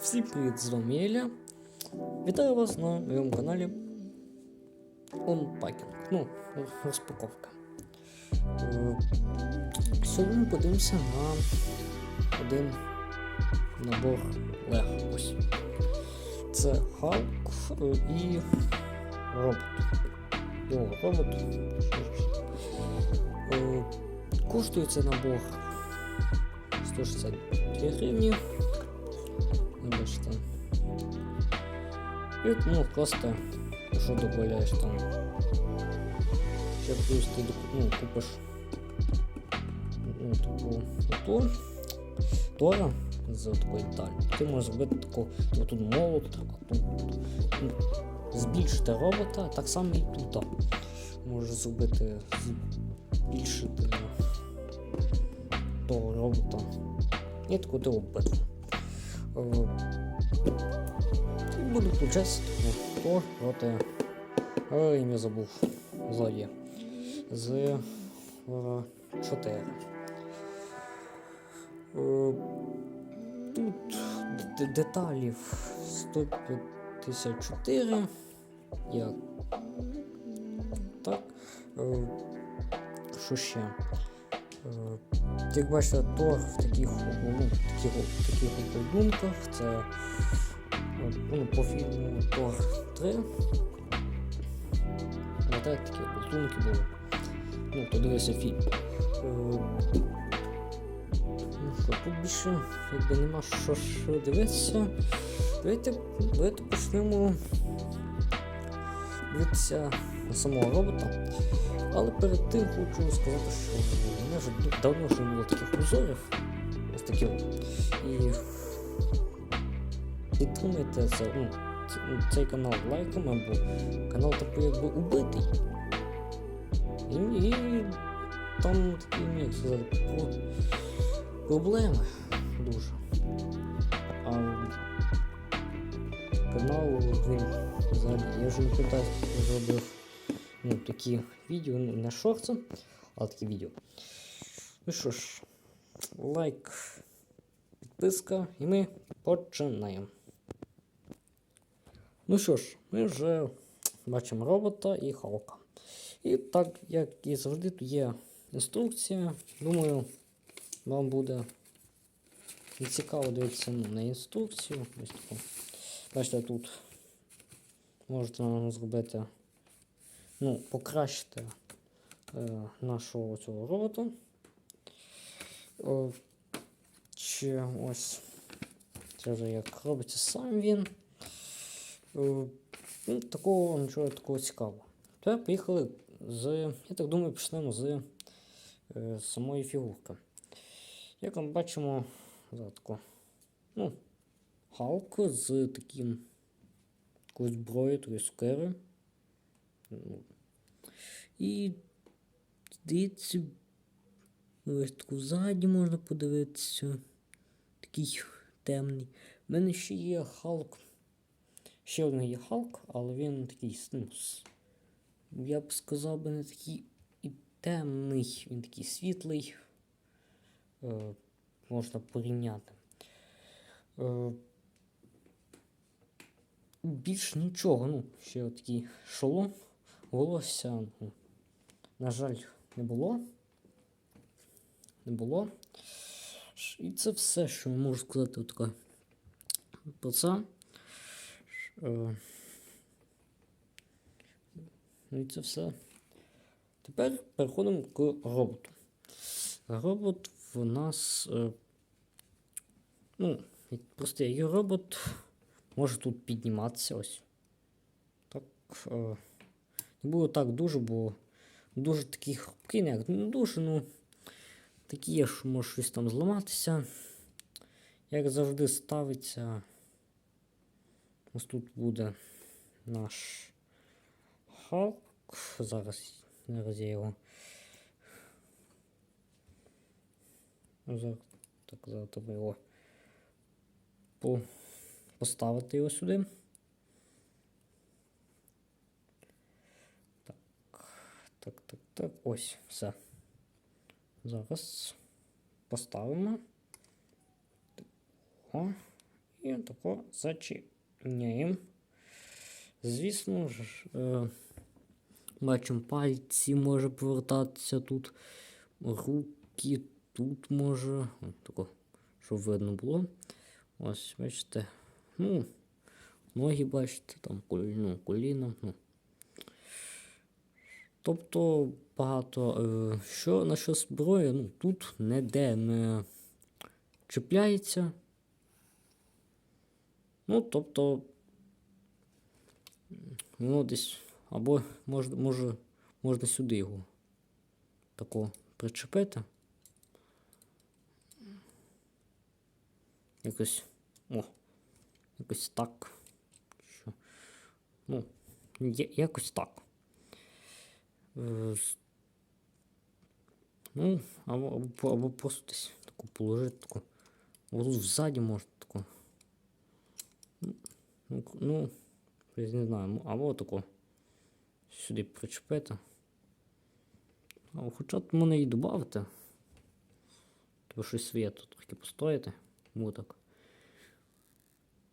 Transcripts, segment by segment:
Всім привіт, з вами Єля. Вітаю вас на моєму каналі Unpacking. Ну, розпаковка. Е, Сьогодні подивимося на один набор Lego. Ось. Це Халк е, і робот. Його робот. Е, Коштує цей набор 162 гривні. Ну, бачите. І ну, просто, що додаєш там. Ще плюс ти ну, купиш ну, таку ту тора з такої деталі. Ти можеш зробити таку, тут молот, а тут ну, збільшити робота, так само і тут. Можеш зробити збільшити того робота. І таку ти робити. І буду включатися то проти. Ой, ім'я забув. Злодія. З е, 4. Е, Тут д- деталів 154. Як так. Е, Що ще? Е, Як бачите, Тор в таких, ну, таких, таких обладунках. Це ну, по фільму Тор 3. Пам'ятаєте, такі обладунки були. Ну, хто дивився фільм. Е, Ну що, тут більше якби нема що ж дивитися. Давайте, давайте почнемо дивитися самого робота. Але перед тим хочу сказати, що в мене вже давно вже було таких обзорів. Ось таких. І підтримайте це, ну, ну, цей канал лайками, бо канал типу якби убитий. І, і там такі, ну, як сказати, про- проблеми дуже. А канал він взагалі, я вже не пам'ятаю, зробив ну, такі відео, ну, не шорти, а такі відео. Ну що ж, лайк, підписка, і ми починаємо. Ну що ж, ми вже бачимо робота і Халка. І так, як і завжди, тут є інструкція. Думаю, вам буде цікаво дивитися на інструкцію. Ось таку. Бачите, тут можна зробити, ну, покращити е, нашого цього робота. О, чи ось це вже як робиться сам він. Е, ну, такого нічого такого цікавого. Тепер поїхали з. Я так думаю, почнемо з е, самої фігурки. Як ми бачимо, таку, ну, Халк з таким зброєю, такою сукерою. Ну, І здається, ось таку ззаді можна подивитися. Такий темний. У мене ще є Халк. Ще один є Халк, але він такий, ну, я б сказав би не такий і темний, він такий світлий. Е, можна порівняти. Е, більш нічого, ну, ще такий шолом, волосся, на жаль, не було. Не було. І це все, що я можу сказати от про це. Е, Ну і це все. Тепер переходимо к роботу. Робот в нас. Е, ну, як простий робот може тут підніматися ось. Так. Не було так дуже, бо дуже такий хрупкий, не як не дуже, ну. Такі є, що може щось там зламатися. Як завжди ставиться. Ось тут буде наш Халк. Зараз, зараз я його. Зараз, так, зараз його по, поставити його сюди. Так, так, так. Ось, все. Зараз поставимо. О, І тако зачиняємо. Звісно ж, е, бачимо пальці може повертатися тут, руки тут може. О, тако, щоб видно було. Ось, бачите. Ну, ноги бачите, там ну, коліна. Ну. Тобто багато. Е, що на що зброя, ну, тут ніде не чіпляється. Ну, тобто. Ну, десь. Або може, може, можна сюди його тако причепити. Якось. О, якось так. Що? Ну, якось так. Е, Ну, або, або, або просто десь таку положити таку. Ось тут ззаді можна таку. Ну, Ну, ну, не знаю, ну, або таку сюди причепити. А хоча тут мене і додати. Тобто щось своє тут трохи постояти. Вот так.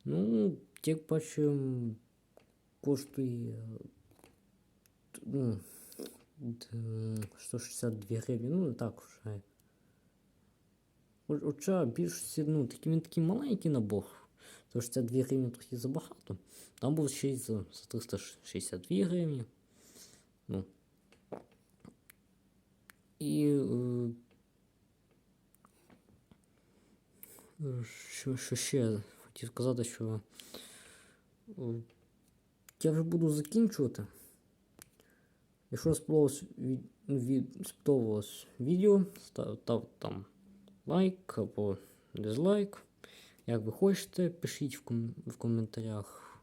Ну, як бачимо, коштує ну, д- 162 гривні, ну не так вже. Хо- Хоча більшості, ну, такий він такий маленький набор. Тож це 2 гривні трохи забагато. Там був ще й за, за 362 гривні. Ну. І е, що, що ще хотів сказати, що е, я вже буду закінчувати. Якщо сподобалось, від, сподобалось відео, став, там лайк або дизлайк. Як ви хочете, пишіть в, ком, в коментарях,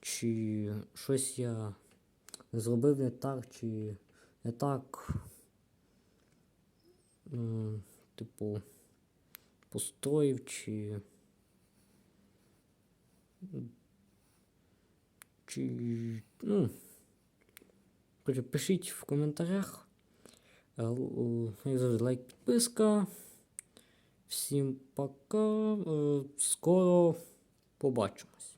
чи щось я зробив не так, чи не так. М, Типу, построїв, чи. Чи. Ну. Пишіть в коментарях. Е, лайк, підписка. Всім пока. Е, Скоро побачимось.